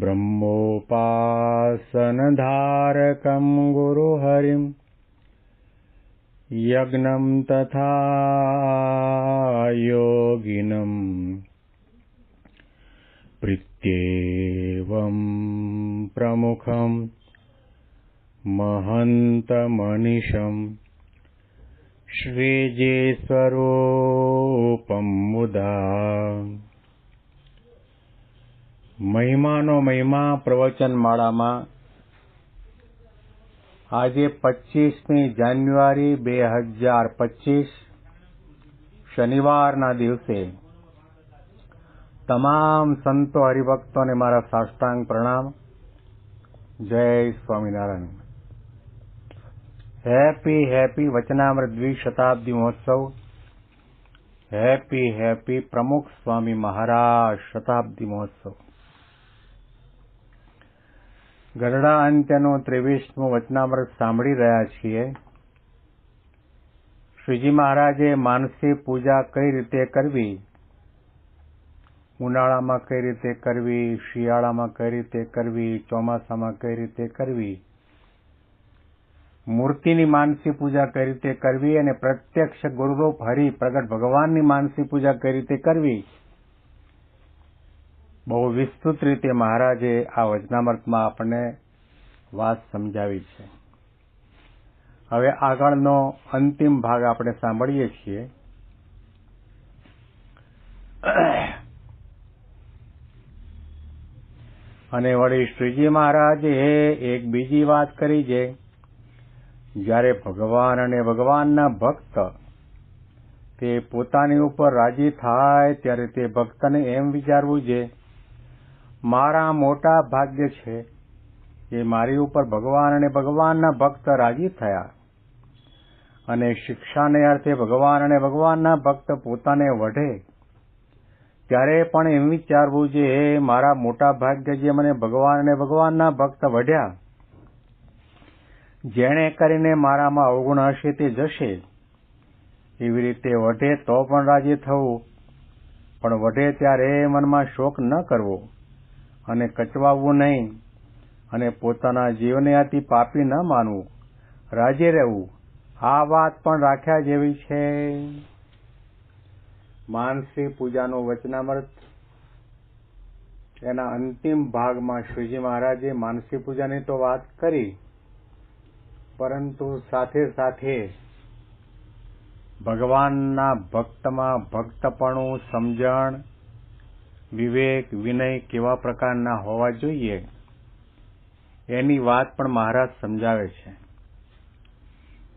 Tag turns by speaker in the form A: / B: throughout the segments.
A: ब्रह्मोपासनधारकम् गुरुहरिम् यज्ञम् तथा योगिनम् प्रीत्येवम् प्रमुखम् महन्तमनिशम् श्रेजेश्वरोपम् मुदा મહિમાનો મહિમા પ્રવચન માળામાં આજે પચીસમી જાન્યુઆરી બે હજાર પચીસ શનિવારના દિવસે તમામ સંતો હરિભક્તોને મારા સાષ્ટાંગ પ્રણામ. જય સ્વામિનારાયણ. હેપી હેપી વચનામૃત દ્વિશતાબ્દી મહોત્સવ. હેપી હેપી પ્રમુખ સ્વામી મહારાજ શતાબ્દી મહોત્સવ. ગરડા અંત્યનું ત્રેવીસમો વચનામૃત સાંભળી રહ્યા છીએ. શ્રીજી મહારાજે માનસી પૂજા કઈ રીતે કરવી? ઉનાળામાં કઈ રીતે કરવી? શિયાળામાં કઈ રીતે કરવી? ચોમાસામાં કઈ રીતે કરવી? મૂર્તિની માનસી પૂજા કઈ રીતે કરવી? અને પ્રત્યક્ષ ગુરુરૂપ હરિ પ્રગટ ભગવાનની માનસી પૂજા કઈ રીતે કરવી? બહુ વિસ્તૃત રીતે મહારાજે આ વચનામૃતમાં આપણને વાત સમજાવી છે. હવે આગળનો અંતિમ ભાગ આપણે સાંભળીએ છીએ. અને વળી શ્રીજી મહારાજે એક બીજી વાત કરી છે જ્યારે ભગવાન અને ભગવાનના ભક્ત તે પોતાની ઉપર રાજી થાય ત્યારે તે ભક્તને એમ વિચારવું છે મારા મોટા ભાગ્ય છે કે મારી ઉપર ભગવાન અને ભગવાનના ભક્ત રાજી થયા. અને શિક્ષાને અર્થે ભગવાન અને ભગવાનના ભક્ત પોતાને વઢે. ત્યારે પણ એમ વિચારવું છે મારા મોટા ભાગ્ય જે મને ભગવાન અને ભગવાનના ભક્ત વઢ્યા, જેણે કરીને મારામાં અવગુણ હશે તે જશે. એવી રીતે વઢે તો પણ રાજી થવું, પણ વઢે ત્યારે મનમાં શોક ન કરવો. અને કચવાવવું નહીં અને પોતાના જીવને આથી પાપી ન માનવું. રાજી રહેવું. આ વાત પણ રાખ્યા જેવી છે. માનસી પૂજાનું વચનામૃત. એના અંતિમ ભાગમાં શ્રીજી મહારાજે માનસી પૂજાની તો વાત કરી, પરંતુ સાથે સાથે ભગવાનના ભક્તમાં ભક્તપણું, સમજણ વિવેક, વિનય કેવા પ્રકારના હોવા જોઈએ, એની વાત પણ મહારાજ સમજાવે છે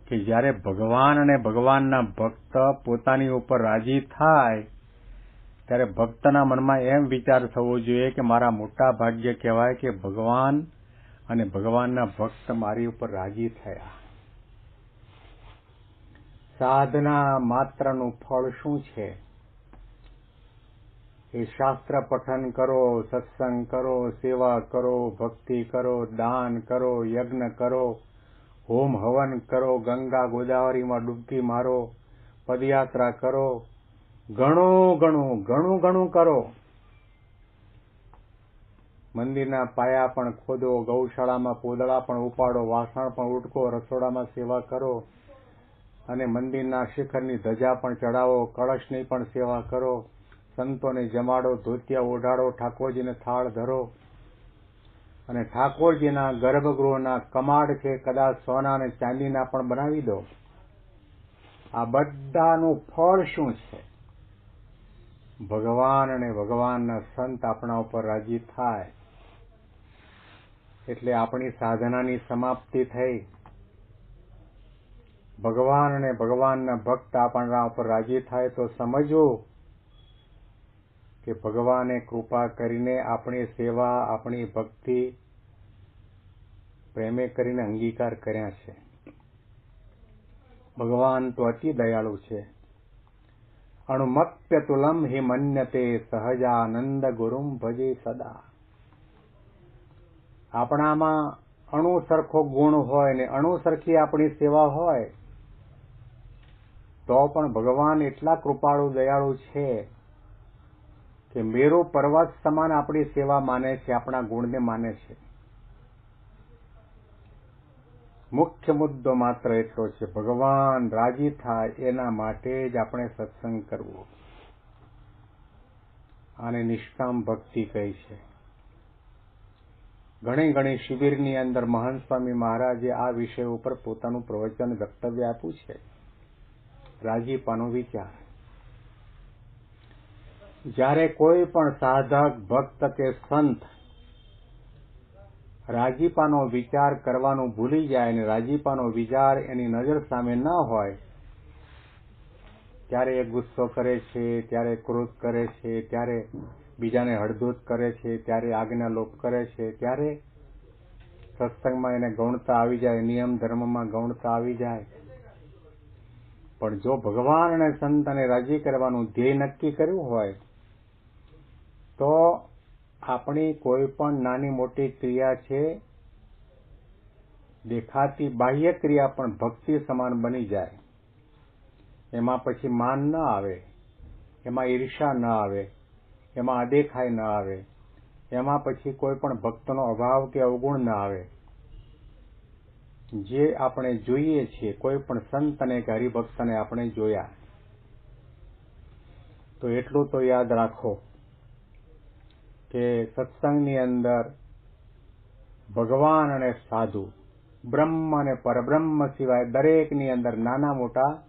A: કે જ્યારે ભગવાન અને ભગવાનના ભક્ત પોતાની ઉપર રાજી થાય, ત્યારે ભક્તના મનમાં એમ વિચાર થવો જોઈએ કે મારા મોટા ભાગ્ય કહેવાય કે ભગવાન અને ભગવાનના ભક્ત મારી ઉપર રાજી થયા. સાધના માત્રનું ફળ શું છે? એ શાસ્ત્ર પઠન કરો, સત્સંગ કરો, સેવા કરો, ભક્તિ કરો, દાન કરો, યજ્ઞ કરો, હોમ હવન કરો, ગંગા ગોદાવરીમાં ડૂબકી મારો, પદયાત્રા કરો ઘણું ઘણું ઘણું ઘણું કરો. મંદિરના પાયા પણ ખોદો, ગૌશાળામાં પોદળા પણ ઉપાડો, વાસણ પણ ઉટકો, રસોડામાં સેવા કરો અને મંદિરના શિખરની ધજા પણ ચડાવો કળશની પણ સેવા કરો. સંતોને જમાડો, ધોતિયા ઓઢાડો, ઠાકોરજીને થાળ ધરો. અને ઠાકોરજીના ગર્ભગૃહના કમાડ છે કદાચ સોના અને ચાંદીના પણ બનાવી દો. આ બધાનું ફળ શું છે? ભગવાન અને ભગવાનના સંત આપણા ઉપર રાજી થાય. એટલે આપણી સાધનાની સમાપ્તિ થઈ. ભગવાન અને ભગવાનના ભક્ત આપણા ઉપર રાજી થાય તો સમજવું કે ભગવાને કૃપા કરીને આપણી સેવા, આપણી ભક્તિ પ્રેમે કરીને અંગીકાર કર્યા છે. ભગવાન તો અતિ દયાળુ છે. અણુમપ્યતુલમ હિ મન્યતે સહજાનંદ ગુરુમ ભજે સદા. આપણામાં અણુ સરખો ગુણ હોય ને અણુ સરખી આપણી સેવા હોય, તો પણ ભગવાન એટલા કૃપાળુ, દયાળુ છે. કે મેરો પર્વત સમાન આપણી સેવા માને છે, આપણા ગુણને માને છે. મુખ્ય મુદ્દો માત્ર એટલો છે, ભગવાન રાજી થાય એના માટે જ આપણે સત્સંગ કરવો. આને નિષ્કામ ભક્તિ કહી છે. ઘણી ઘણી શિબિરની અંદર મહંત સ્વામી મહારાજે આ વિષય ઉપર પોતાનું પ્રવચન, વક્તવ્ય આપ્યું છે. રાજીપાનો વિચાર. જ્યારે કોઈ પણ સાધક, ભક્ત કે સંત રાજીપાનો વિચાર કરવાનું ભૂલી જાય અને રાજીપાનો વિચાર એની નજર સામે ન હોય, ત્યારે એ ગુસ્સો કરે છે, ત્યારે ક્રોધ કરે છે, ત્યારે બીજાને હળદૂત કરે છે, ત્યારે આજ્ઞા લોપ કરે છે, ત્યારે સત્સંગમાં એને ગૌણતા આવી જાય, નિયમ ધર્મમાં ગૌણતા આવી જાય. પણ જો ભગવાન અને સંતને રાજી કરવાનું ધ્યેય નક્કી કર્યું હોય તો આપણી કોઈ પણ નાની મોટી ક્રિયા છે, દેખાતી બાહ્ય ક્રિયા પણ ભક્તિ સમાન બની જાય. એમાં પછી માન ન આવે, એમાં ઈર્ષા ન આવે, એમાં અદેખાઈ ન આવે, એમાં પછી કોઈ પણ ભક્તનો અભાવ કે અવગુણ ન આવે. જે આપણે જોઈએ છીએ, કોઈ પણ સંત અને કે હરિભક્તને આપણે જોયા. તો એટલું તો યાદ રાખો. કે સત્સંગની અંદર ભગવાન અને સાધુ, બ્રહ્મ અને પરબ્રહ્મ સિવાય દરેકની અંદર નાના મોટા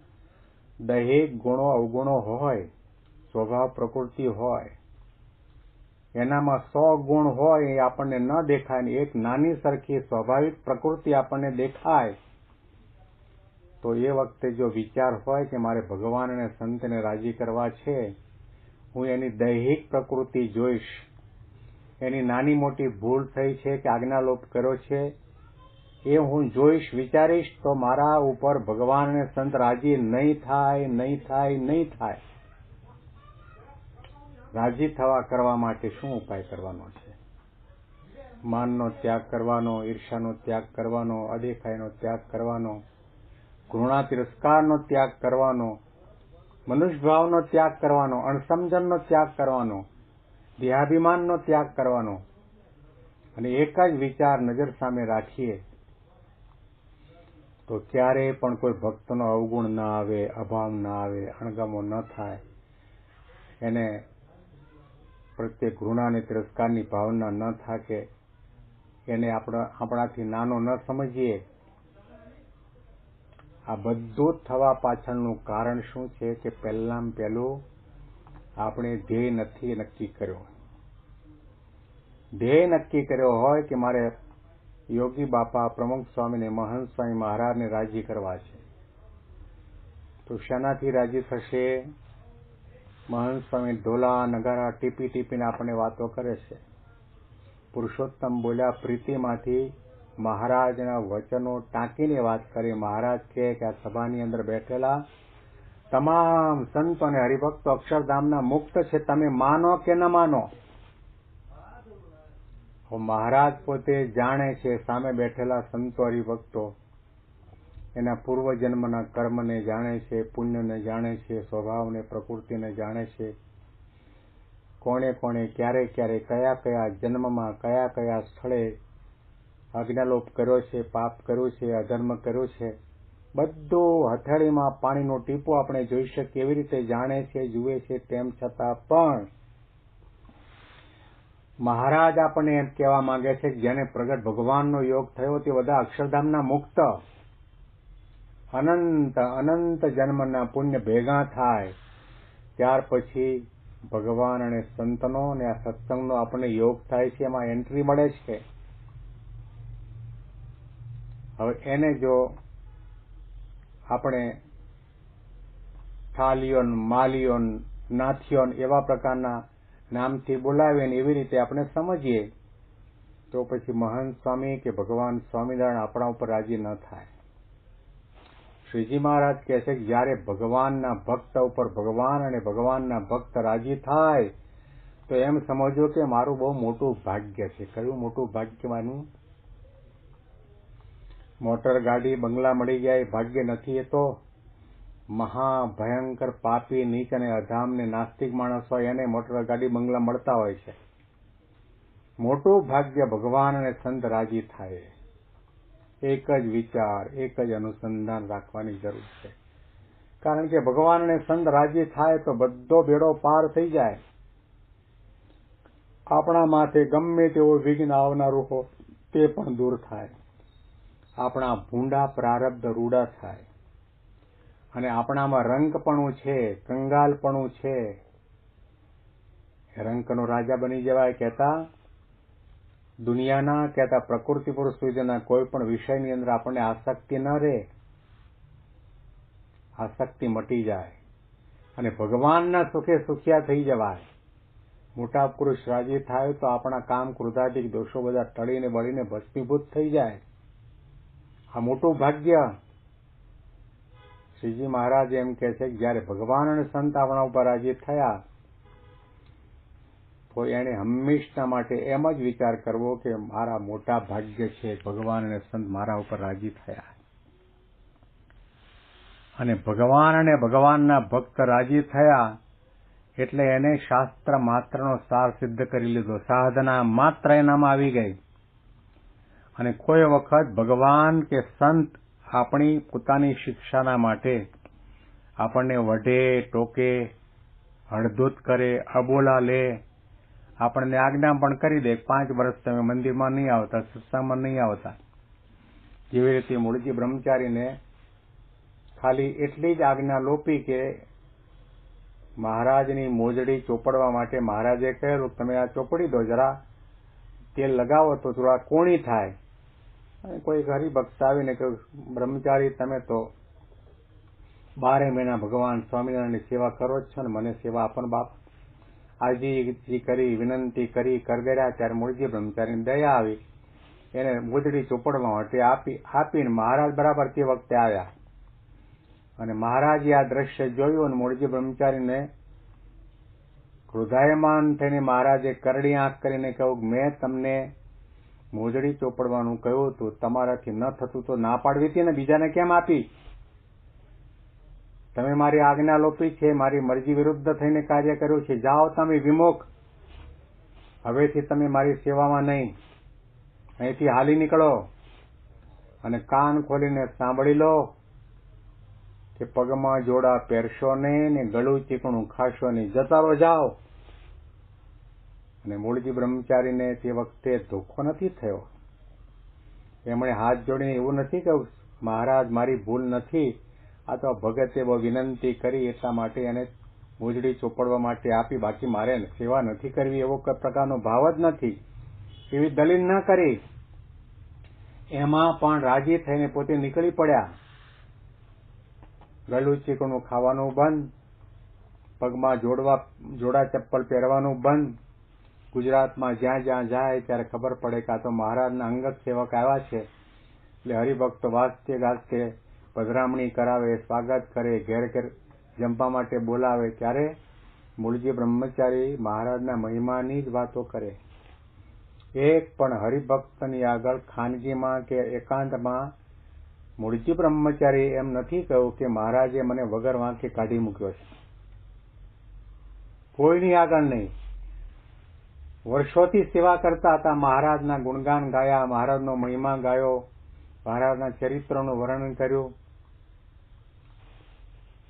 A: દહેક ગુણો, અવગુણો હોય, સ્વભાવ પ્રકૃતિ હોય, એનામાં સો ગુણ હોય એ આપણને ન દેખાય ને એક નાની સરખી સ્વાભાવિક પ્રકૃતિ આપણને દેખાય, તો એ વખતે જો વિચાર હોય કે મારે ભગવાન અને સંતને રાજી કરવા છે, હું એની દૈહિક પ્રકૃતિ જોઈશ. એની નાની મોટી ભૂલ થઈ છે કે આજ્ઞાલોપ કર્યો છે, એ હું જોઈશ, વિચારીશ, તો મારા ઉપર ભગવાન અને સંત રાજી નહીં થાય નહીં થાય નહીં થાય. રાજી થવા કરવા માટે શું ઉપાય કરવાનો છે? માનનો ત્યાગ કરવાનો ઈર્ષાનો ત્યાગ કરવાનો, અદેખાઈનો ત્યાગ કરવાનો ઘૃણા તિરસ્કારનો ત્યાગ કરવાનો, મનુષ્યભાવનો ત્યાગ કરવાનો, અણસમજણનો ત્યાગ કરવાનો દેહાભિમાનનો ત્યાગ કરવાનો અને એક જ વિચાર નજર સામે રાખીએ તો ક્યારેય પણ કોઈ ભક્તનો અવગુણ ના આવે, અભાવ ના આવે, અણગમો ન થાય. એને પ્રત્યે ઘૃણા અને તિરસ્કારની ભાવના ન થાકે. એને આપણા, આપણાથી નાનો ન સમજીએ. આ બધું થવા પાછળનું કારણ શું છે કે પહેલામાં પહેલું આપણે ધ્યેય નથી નક્કી કર્યો. ધ્યેય નક્કી કર્યો હોય કે મારે યોગી બાપા, પ્રમુખ સ્વામીને મહંત સ્વામી મહારાજને રાજી કરવા છે, તો શેનાથી રાજી થશે? મહંત સ્વામી ઢોલા, નગારા ટીપી ટીપીને આપણને વાતો કરે છે. પુરુષોત્તમ બોલ્યા, પ્રીતિમાંથી મહારાજના વચનો ટાંકીને વાત કરી. મહારાજ કહે કે આ સભાની અંદર બેઠેલા તમામ સંતો અને હરિભક્તો અક્ષરધામના મુક્ત છે. તમે માનો કે ન માનો? મહારાજ પોતે જાણે છે, સામે બેઠેલા સંતો હરિભક્તો, એના પૂર્વજન્મના કર્મને જાણે છે, પુણ્યને જાણે છે, સ્વભાવને, પ્રકૃતિને જાણે છે. કોણે કોણે, ક્યારે ક્યારે, કયા કયા જન્મમાં, કયા કયા સ્થળે આજ્ઞાલોપ કર્યો છે, પાપ કર્યું છે, અધર્મ કર્યો છે. બધું હથેળીમાં પાણીનો ટીપો આપણે જોઈ શકીએ, કેવી રીતે જાણે છે, જુએ છે તેમ છતાં પણ મહારાજ આપણને એમ કહેવા માંગે છે કે જેને પ્રગટ ભગવાનનો યોગ થયો તે બધા અક્ષરધામના મુક્ત. અનંત અનંત જન્મના પુણ્ય ભેગા થાય. ત્યાર પછી ભગવાન અને સંતનો અને આ સત્સંગનો આપણને યોગ થાય છે, એમાં એન્ટ્રી મળે છે. હવે એને જો આપણે થાલિયોન, માલિયોન, નાથિયોન એવા પ્રકારના નામથી બોલાવીએ ને એવી રીતે આપણે સમજીએ, તો પછી મહંત સ્વામી કે ભગવાન સ્વામિનારાયણ આપણા ઉપર રાજી ન થાય. શ્રીજી મહારાજ કહે છે કે જ્યારે ભગવાનના ભક્ત ઉપર ભગવાન અને ભગવાનના ભક્ત રાજી થાય, તો એમ સમજો કે મારું બહુ મોટું ભાગ્ય છે. કયું મોટું ભાગ્ય માનું? મોટર ગાડી, બંગલા મળી જાય ભાગ્ય નથી એ તો મહાભયંકર પાપી, નીચ અને અધામ ને નાસ્તિક માણસ હોય, એને મોટર ગાડી, બંગલા મળતા હોય છે. મોટું ભાગ્ય ભગવાન અને સંત રાજી થાય. એક જ વિચાર, એક જ અનુસંધાન રાખવાની જરૂર છે. કારણ કે ભગવાન અને સંત રાજી થાય તો બધો બેડો પાર થઈ જાય. આપણા માથે ગમે તેવો વિઘ્ન આવનારું હો, તે પણ દૂર થાય. આપણા ભૂંડા પ્રારબ્ધ રૂડા થાય. અને આપણામાં રંકપણું છે, કંગાલપણું છે. રંકનો રાજા બની જવાય કહેતા દુનિયાના, કહેતા પ્રકૃતિ પુરુષ સુધીના કોઈ પણ વિષયની અંદર આપણને આસક્તિ ન રહે. આસક્તિ મટી જાય. અને ભગવાનના સુખે સુખિયા થઈ જવાય. મોટા પુરુષ રાજી થાય તો આપણા કામ ક્રોધાધિક દોષો બધા ટળીને બળીને ભસ્મીભૂત થઈ જાય. આ મોટું ભાગ્ય. શ્રીજી મહારાજ એમ કે છે કે જયારે ભગવાન અને સંત આપણા ઉપર રાજી થયા, તો એને હંમેશના માટે એમ જ વિચાર કરવો કે મારા મોટા ભાગ્ય છે, ભગવાન અને સંત મારા ઉપર રાજી થયા. અને ભગવાન અને ભગવાનના ભક્ત રાજી થયા, એટલે એને શાસ્ત્ર માત્રનો સાર સિદ્ધ કરી લીધો. સાધના માત્ર એનામાં આવી ગઈ. અને કોઈ વખત ભગવાન કે સંત આપણી પોતાની શિક્ષાના માટે આપણને વઢે, ટોકે, હળધૂત કરે, અબોલા લે, આપણને આજ્ઞા પણ કરી દે, પાંચ વર્ષ તમે મંદિરમાં નહીં આવતા, સત્સંગમાં નહીં આવતા. જેવી રીતે મૂળજી બ્રહ્મચારીને ખાલી એટલી જ આજ્ઞા લોપી કે મહારાજની મોજડી ચોપડવા માટે મહારાજે કહેલું તમે આ ચોપડી દો, જરા તેલ લગાવો તો થોડા કોણી થાય. કોઈ હરિભક્ત આવીને કહ્યું બ્રહ્મચારી તમે તો બારે મહિના ભગવાન સ્વામિનારાયણની સેવા કરો છો ને મને સેવા આપણ બાપ. આજી કરી, વિનંતી કરી કરગર્યા ત્યારે મૂળજી બ્રહ્મચારીની દયા આવી. એને મોજડી ચોપડવા માટે આપી, આપીને મહારાજ બરાબર તે વખતે આવ્યા. અને મહારાજે આ દ્રશ્ય જોયું અને મૂળજી બ્રહ્મચારીને ક્રોધાયમાન થઈને મહારાજે કરડી આંખ કરીને કહ્યું મેં તમને મોજડી ચોપડવાનું કહ્યું હતું તમારાથી ન થતું તો ના પાડવી હતી ને બીજાને કેમ આપી? તમે મારી આજ્ઞા લોપી છે, મારી મરજી વિરુદ્ધ થઈને કાર્ય કર્યું છે. જાઓ તમે વિમુખ. હવેથી તમે મારી સેવામાં નહીં. અહીંથી હાલી નીકળો અને કાન ખોલીને સાંભળી લો કે પગમાં જોડા પહેરશો નહીં ને ગળું ચીકણું ખાશો નહીં. જતા રહો જાઓ. અને મૂળજી બ્રહ્મચારીને તે વખતે ધોખો નથી થયો. એમણે હાથ જોડીને એવું નથી કહ્યું, મહારાજ, મારી ભૂલ નથી. આ તો ભગતે બહુ વિનંતી કરી એટલા માટે એને મોજડી ચોપડવા માટે આપી, બાકી મારે સેવા નથી કરવી એવો પ્રકારનો ભાવ જ નથી. એવી દલીલ ન કરી. એમાં પણ રાજી થઈને પોતે નીકળી પડ્યા. ગળું ચીકણું ખાવાનું બંધ. પગમાં જોડવા, જોડા ચપ્પલ પહેરવાનું બંધ. ગુજરાતમાં જ્યાં જ્યાં જાય ત્યારે ખબર પડે કે આ તો મહારાજના અંગત સેવક આવ્યા છે. એટલે હરિભક્તો વાસ્તે ગાસ્તે પધરામણી કરાવે, સ્વાગત કરે, ઘેર ઘેર જમવા માટે બોલાવે, ત્યારે મૂળજી બ્રહ્મચારી મહારાજના મહિમાની જ વાતો કરે. એક પણ હરિભક્તની આગળ ખાનગીમાં કે એકાંતમાં મૂળજી બ્રહ્મચારી એમ નથી કહ્યું કે મહારાજે મને વગર વાંકે કાઢી મૂક્યો છે. કોઈની આગળ નહીં. વર્ષોથી સેવા કરતા હતા. મહારાજના ગુણગાન ગાયા, મહારાજનો મહિમા ગાયો, મહારાજના ચરિત્રનું વર્ણન કર્યું.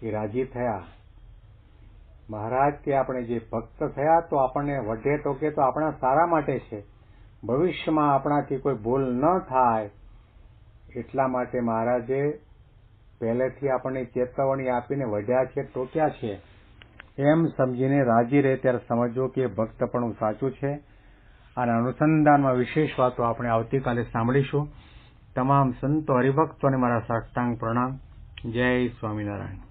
A: એ રાજી થયા. મહારાજ કે આપણે જે ભક્ત થયા તો આપણને વઢે ટોકે તો આપણા સારા માટે છે. ભવિષ્યમાં આપણાથી કોઈ ભૂલ ન થાય. એટલા માટે મહારાજે પહેલેથી આપણને ચેતવણી આપીને વઢ્યા છે, ટોક્યા છે. એમ સમજીને રાજી રહે ત્યારે સમજવો કે ભક્ત પણ સાચું છે. અને અનુસંધાનમાં વિશેષ વાતો આપણે આવતીકાલે સાંભળીશું. તમામ સંતો હરિભક્તોને મારા સાષ્ટાંગ પ્રણામ. જય સ્વામિનારાયણ.